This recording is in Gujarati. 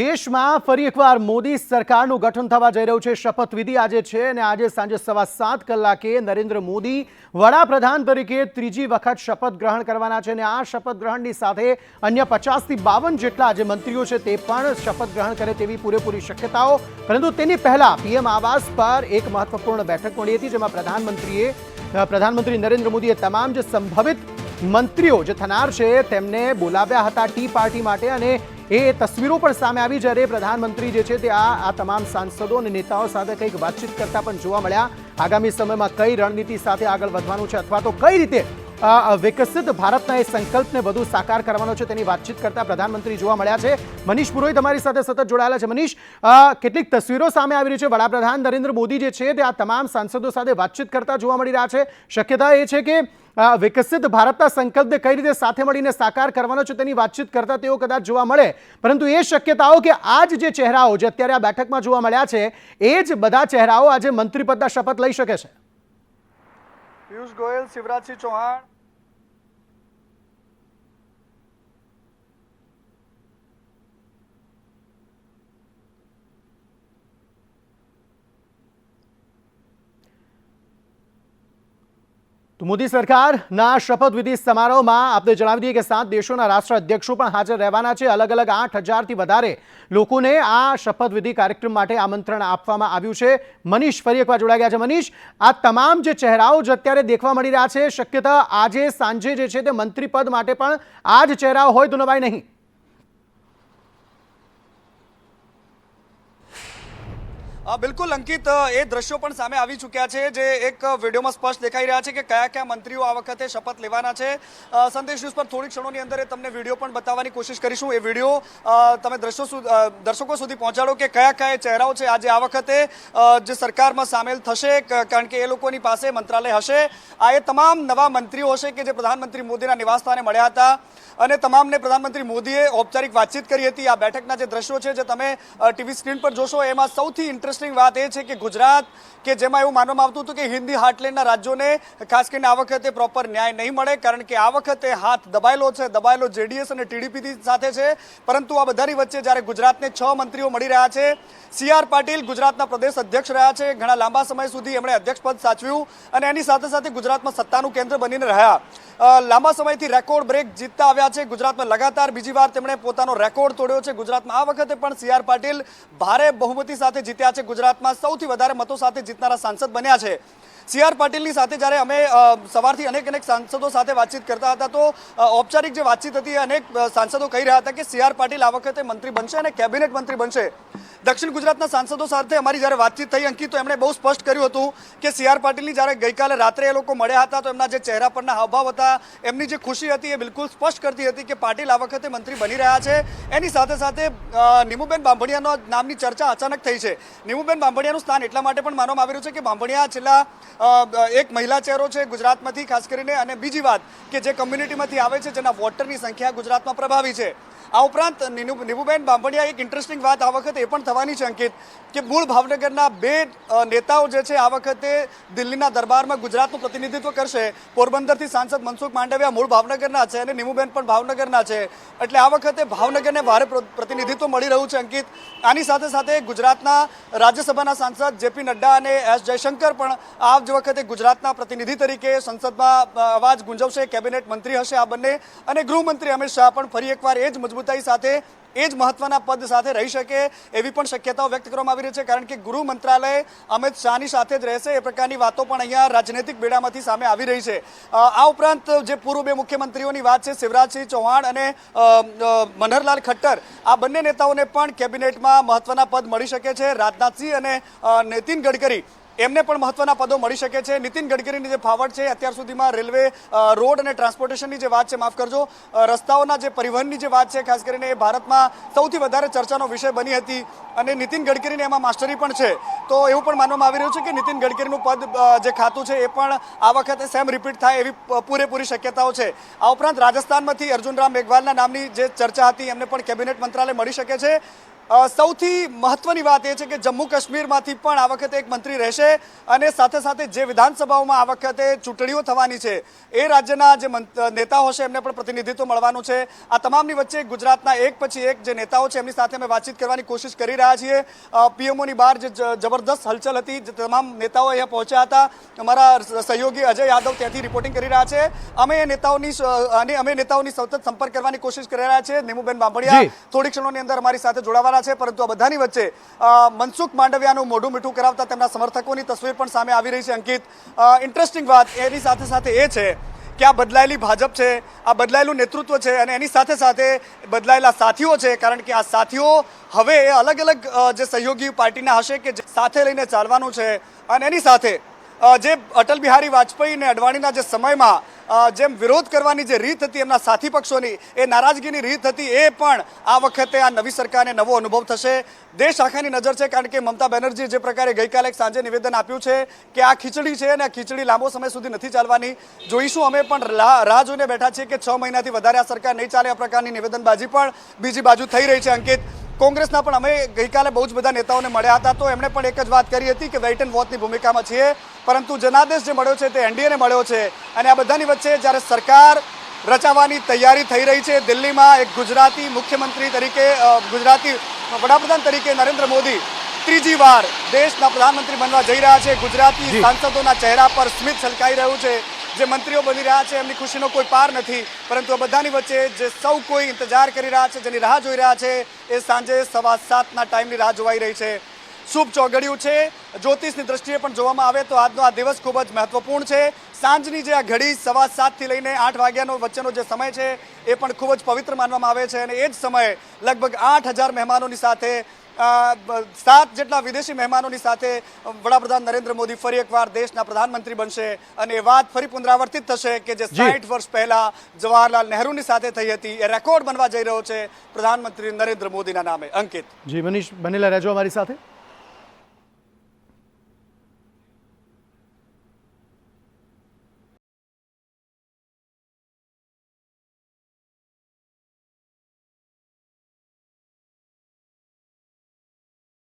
દેશમાં ફરી એકવાર મોદી સરકારનું ગઠન થવા જઈ રહ્યું છે. શપથવિધિ આજે છે અને આજે સાંજે સવા સાત કલાકે નરેન્દ્ર મોદી વડાપ્રધાન તરીકે ત્રીજી વખત શપથ ગ્રહણ કરવાના છે અને આ શપથ ગ્રહણની સાથે અન્ય પચાસથી બાવન જેટલા આજે મંત્રીઓ છે તે પણ શપથ ગ્રહણ કરે તેવી પૂરેપૂરી શક્યતાઓ. પરંતુ તેની પહેલા પીએમ આવાસ પર એક મહત્વપૂર્ણ બેઠક મળી હતી જેમાં પ્રધાનમંત્રીએ પ્રધાનમંત્રી નરેન્દ્ર મોદીએ તમામ જે સંભવિત મંત્રીઓ જે થનાર છે તેમને બોલાવ્યા હતા ટી પાર્ટી માટે અને એ તસવીરો પણ સામે આવી જ્યારે પ્રધાનમંત્રી જે છે તે આ આ તમામ સાંસદો અને નેતાઓ સાથે કંઈક વાતચીત કરતા પણ જોવા મળ્યા. આગામી સમયમાં કઈ રણનીતિ સાથે આગળ વધવાનું છે અથવા તો કઈ રીતે વિકસિત ભારતના એ સંકલ્પને વધુ સાકાર કરવાનો છે તેની વાતચીત કરતા પ્રધાનમંત્રી જોવા મળ્યા છે. મનીષ પુરોહિત અમારી સાથે સતત જોડાયેલા છે. મનીષ કેટલીક તસવીરો સામે આવી રહી છે. વડાપ્રધાન નરેન્દ્ર મોદી જે છે તે આ તમામ સાંસદો સાથે વાતચીત કરતા જોવા મળી રહ્યા છે. શક્યતા એ છે કે વિકસિત ભારતના સંકલ્પને કઈ રીતે સાથે મળીને સાકાર કરવાનો છે તેની વાતચીત કરતા તેઓ કદાચ જોવા મળે. પરંતુ એ શક્યતાઓ કે આજ જે ચહેરાઓ જે અત્યારે આ બેઠકમાં જોવા મળ્યા છે, એ જ બધા ચહેરાઓ આજે મંત્રીપદના શપથ લઈ શકે છે. પિયુષ ગોયલ, શિવરાજસિંહ ચૌહાણ. તો મોદી સરકારના શપથવિધિ સમારોહમાં આપણે જણાવી દઈએ કે સાત દેશોના રાષ્ટ્ર અધ્યક્ષો પણ હાજર રહેવાના છે. અલગ અલગ આઠ હજારથી વધારે લોકોને આ શપથવિધિ કાર્યક્રમ માટે આમંત્રણ આપવામાં આવ્યું છે. મનીષ ફરી એકવાર જોડાઈ ગયા છે. મનીષ, આ તમામ જે ચહેરાઓ જે અત્યારે દેખવા મળી રહ્યા છે, શક્યતા આજે સાંજે જે છે તે મંત્રીપદ માટે પણ આ જ ચહેરાઓ હોય તો નવાય નહીં. બિલકુલ, અંકિત એ દ્રશ્યો પણ સામે આવી ચૂક્યા છે, જે એક વિડીયોમાં સ્પષ્ટ દેખાઈ રહ્યા છે કે કયા કયા મંત્રીઓ આ વખતે શપથ લેવાના છે. સંદેશ ન્યૂઝ પર થોડી ક્ષણોની અંદર તમને વીડિયો પણ બતાવવાની કોશિશ કરીશું. એ વીડિયો તમે દ્રશ્યો દર્શકો સુધી પહોંચાડો કે કયા કયા ચહેરાઓ છે આજે આ વખતે જે સરકારમાં સામેલ થશે કારણ કે એ લોકોની પાસે મંત્રાલય હશે. આ એ તમામ નવા મંત્રીઓ હશે કે જે પ્રધાનમંત્રી મોદીના નિવાસસ્થાને મળ્યા હતા. અને તમામને પ્રધાનમંત્રી મોદીએ ઔપચારિક વાતચીત કરી હતી. આ બેઠકના જે દ્રશ્યો છે, જે તમે ટીવી સ્ક્રીન પર જોશો, એમાં સૌથી ઇન્ટરેસ્ટિંગ વાત એ છે કે ગુજરાત, કે જેમાં એવું માનવામાં આવતું હતું કે હિન્દી હાર્ટલેન્ડના રાજ્યોને ખાસ કરીને આ વખતે પ્રોપર ન્યાય નહીં મળે, કારણ કે આ વખતે હાથ દબાયેલો છે, દબાયેલો જેડીએસ અને ટીડીપી સાથે છે. પરંતુ આ બધાની વચ્ચે જ્યારે ગુજરાતને છ મંત્રીઓ મળી રહ્યા છે સી આર પાટીલ ગુજરાતના પ્રદેશ અધ્યક્ષ રહ્યા છે. ઘણા લાંબા સમય સુધી એમણે અધ્યક્ષ પદ સાચવ્યું અને એની સાથે સાથે ગુજરાતમાં સત્તાનું કેન્દ્ર બનીને રહ્યા. લાંબા સમયથી રેકોર્ડ બ્રેક જીતતા આવ્યા છે. ગુજરાતમાં લગાતાર બીજી વાર તેમણે પોતાનો રેકોર્ડ તોડ્યો છે. ગુજરાતમાં આ વખતે પણ સી આર પાટીલ ભારે બહુમતી સાથે જીત્યા છે. ગુજરાતમાં સૌથી વધારે મતો સાથે જીતનારા સાંસદ બન્યા છે. સી આર પાટીલની સાથે જ્યારે અમે સવારથી અનેક અનેક સાંસદો સાથે વાતચીત કરતા હતા, તો ઔપચારિક જે વાતચીત હતી, અનેક સાંસદો કહી રહ્યા હતા કે સી આર પાટીલ આ વખતે મંત્રી બનશે અને કેબિનેટ મંત્રી બનશે. દક્ષિણ ગુજરાતના સાંસદો સાથે અમારી જ્યારે વાતચીત થઈ, અંકિત, તો એમણે બહુ સ્પષ્ટ કર્યું હતું કે સી આર પાટીલની જ્યારે ગઈકાલે રાત્રે એ લોકો મળ્યા હતા, તો એમના જે ચહેરા પરના હાવભાવ હતા, એમની જે ખુશી હતી એ બિલકુલ સ્પષ્ટ કરતી હતી કે પાટીલ આ વખતે મંત્રી બની રહ્યા છે. એની સાથે સાથે નિમુબેન બાંભણિયાનો નામની ચર્ચા અચાનક થઈ છે. નીમુબેન બાંભણિયાનું સ્થાન એટલા માટે પણ માનવામાં આવી રહ્યું છે કે બાંભણિયા છેલ્લા એક મહિલા ચહેરો છે ગુજરાતમાંથી, ખાસ કરીને, અને બીજી વાત કે જે કમ્યુનિટીમાંથી આવે છે, જેના વોટરની સંખ્યા ગુજરાતમાં પ્રભાવી છે. આ ઉપરાંત નીમુબેન બાંભણિયા એક ઇન્ટરેસ્ટિંગ વાત આ વખતે એ પણ થવાની છે, અંકિત, કે મૂળ ભાવનગરના બે નેતાઓ જે છે, આ વખતે દિલ્હીના દરબારમાં ગુજરાતનું પ્રતિનિધિત્વ કરશે. પોરબંદરથી સાંસદ મનસુખ માંડવિયા મૂળ ભાવનગરના છે અને નીમુબેન પણ ભાવનગરના છે. એટલે આ વખતે ભાવનગરને ભારે પ્રતિનિધિત્વ મળી રહ્યું છે, અંકિત. આની સાથે સાથે ગુજરાતના રાજ્યસભાના સાંસદ જેપી નડ્ડા અને એસ જયશંકર પણ આ જ વખતે ગુજરાતના પ્રતિનિધિ તરીકે સંસદમાં અવાજ ગુંજવશે, કેબિનેટ મંત્રી હશે આ બંને. અને ગૃહમંત્રી અમિત શાહ પણ ફરી એકવાર એ જ મજબૂતાઈ સાથે એ જ મહત્વના પદ સાથે રહી શકે એવી પણ શક્યતાઓ વ્યક્ત કરવામાં આવી રહી છે, કારણ કે ગૃહ મંત્રાલય અમિત શાહની સાથે જ રહેશે. એ પ્રકારની વાતો પણ અહીંયા રાજનૈતિક બેડામાંથી સામે આવી રહી છે. આ ઉપરાંત જે પૂર્વ બે મુખ્યમંત્રીઓની વાત છે, શિવરાજસિંહ ચૌહાણ અને મનહરલાલ ખટ્ટર, આ બંને નેતાઓને પણ કેબિનેટમાં મહત્વના પદ મળી શકે છે. રાજનાથસિંહ અને નીતિન ગડકરી એમને પણ મહત્વના પદો મળી શકે છે. નીતિન ગડકરીની જે ફાવટ છે, અત્યાર સુધીમાં રેલવે રોડ અને ટ્રાન્સપોર્ટેશનની જે વાત છે, માફ કરજો રસ્તાઓના જે પરિવહનની જે વાત છે, ખાસ કરીને એ ભારતમાં સૌથી વધારે ચર્ચાનો વિષય બની હતી અને નીતિન ગડકરીને એમાં માસ્ટરી પણ છે. તો એવું પણ માનવામાં આવી રહ્યું છે કે નીતિન ગડકરીનું પદ જે ખાતું છે, એ પણ આ વખતે સેમ રિપીટ થાય એવી પૂરેપૂરી શક્યતાઓ છે. આ ઉપરાંત રાજસ્થાનમાંથી અર્જુન રામ મેઘવાલના નામની જે ચર્ચા હતી, એમને પણ કેબિનેટ મંત્રાલય મળી શકે છે. સૌથી મહત્વની વાત એ છે કે જમ્મુ કાશ્મીરમાંથી પણ આ વખતે એક મંત્રી રહેશે અને સાથે સાથે જે વિધાનસભાઓમાં આ વખતે ચૂંટણીઓ થવાની છે એ રાજ્યના જે નેતાઓ હશે એમને પણ પ્રતિનિધિત્વ મળવાનું છે. આ તમામની વચ્ચે ગુજરાતના એક પછી એક જે નેતાઓ છે એમની સાથે અમે વાતચીત કરવાની કોશિશ કરી રહ્યા છીએ. પીએમઓની બહાર જે જબરદસ્ત હલચલ હતી જે તમામ નેતાઓ અહીંયા પહોંચ્યા હતા અમારા સહયોગી અજય યાદવ ત્યાંથી રિપોર્ટિંગ કરી રહ્યા છે. અમે એ નેતાઓની અને અમે નેતાઓની સતત સંપર્ક કરવાની કોશિશ કરી રહ્યા છીએ. નેમુબેન બાંભણિયા થોડી ક્ષણોની અંદર અમારી સાથે જોડાવાના છે, પરંતુ આ બધાની વચ્ચે મનસુખ માંડવિયાનું મોઢું મીઠું કરાવતા તેમના સમર્થકોની તસવીર પણ સામે આવી રહી છે, અંકિત. ઇન્ટરેસ્ટિંગ વાત એની સાથે સાથે એ છે કે આ બદલાયેલી ભાજપ છે, આ બદલાયેલું નેતૃત્વ છે અને એની સાથે સાથે બદલાયેલા સાથીઓ છે, કારણ કે આ સાથીઓ હવે અલગ અલગ જે સહયોગી પાર્ટીના હશે કે સાથે લઈને ચાલવાનું છે અને એની સાથે જે અટલ બિહારી વાજપેયી અને અડવાણીના જે સમયમાં જેમ વિરોધ કરવાની જે રીત હતી એમના સાથી પક્ષોની, એ નારાજગીની રીત હતી, એ પણ આ વખતે આ નવી સરકારને નવો અનુભવ થશે. દેશ આખાની નજર છે કારણ કે મમતા બેનર્જી જે પ્રકારે ગઈકાલે એક સાંજે નિવેદન આપ્યું છે કે આ ખીચડી છે અને આ ખીચડી લાંબો સમય સુધી નથી ચાલવાની. જોઈશું અમે પણ રાહ જોઈને બેઠા છીએ કે છ મહિનાથી વધારે આ સરકાર નહીં ચાલે આ પ્રકારની નિવેદનબાજી પણ બીજી બાજુ થઈ રહી છે અંકિત. કોંગ્રેસના પણ અમે ગઈકાલે બહુ જ બધા નેતાઓને મળ્યા હતા. તો એમણે પણ એક જ વાત કરી હતી કે વેઇટ એન્ડ વોચની ભૂમિકામાં છીએ. પરંતુ જનાદેશ જે મળ્યો છે તે એનડીએને મળ્યો છે. અને આ બધાની વચ્ચે જ્યારે સરકાર રચાવવાની તૈયારી થઈ રહી છે દિલ્હીમાં એક ગુજરાતી મુખ્યમંત્રી તરીકે ગુજરાતી વડાપ્રધાન તરીકે નરેન્દ્ર મોદી ત્રીજી વાર દેશના પ્રધાનમંત્રી બનવા જઈ રહ્યા છે. ગુજરાતી સાંસદોના ચહેરા પર સ્મિત છલકાઈ રહ્યું છે. જે મંત્રીઓ બની રહ્યા છે, એમની ખુશીનો કોઈ પાર નથી. પરંતુ આ બધાની વચ્ચે જે સૌ કોઈ ઇંતજાર કરી રહ્યા છે, જેની રાહ જોઈ રહ્યા છે, એ સાંજે સવા સાતના ટાઈમની રાહ જોવાઈ રહી છે. શુભ ચોગડ્યું છે. જ્યોતિષની દ્રષ્ટિએ પણ જોવામાં આવે તો આજનો આ દિવસ ખૂબ જ મહત્વપૂર્ણ છે. સાંજની જે આ ઘડી સવા સાતથી લઈને આઠ વાગ્યાનો વચ્ચેનો જે સમય છે, એ પણ ખૂબ જ પવિત્ર માનવામાં આવે છે. અને એ જ સમયે લગભગ આઠ હજાર મહેમાનોની સાથે સાત જેટલા વિદેશી મહેમાનોની સાથે વડાપ્રધાન નરેન્દ્ર મોદી ફરી એકવાર દેશના પ્રધાનમંત્રી બનશે અને એ વાત ફરી પુનરાવર્તિત થશે કે જે. સાઠ વર્ષ પહેલા જવાહરલાલ નહેરુની સાથે થઈ હતી એ રેકોર્ડ બનવા જઈ રહ્યો છે પ્રધાનમંત્રી નરેન્દ્ર મોદીના નામે. અંકિત. જી મનીષ બનેલા રહેજો અમારી સાથે.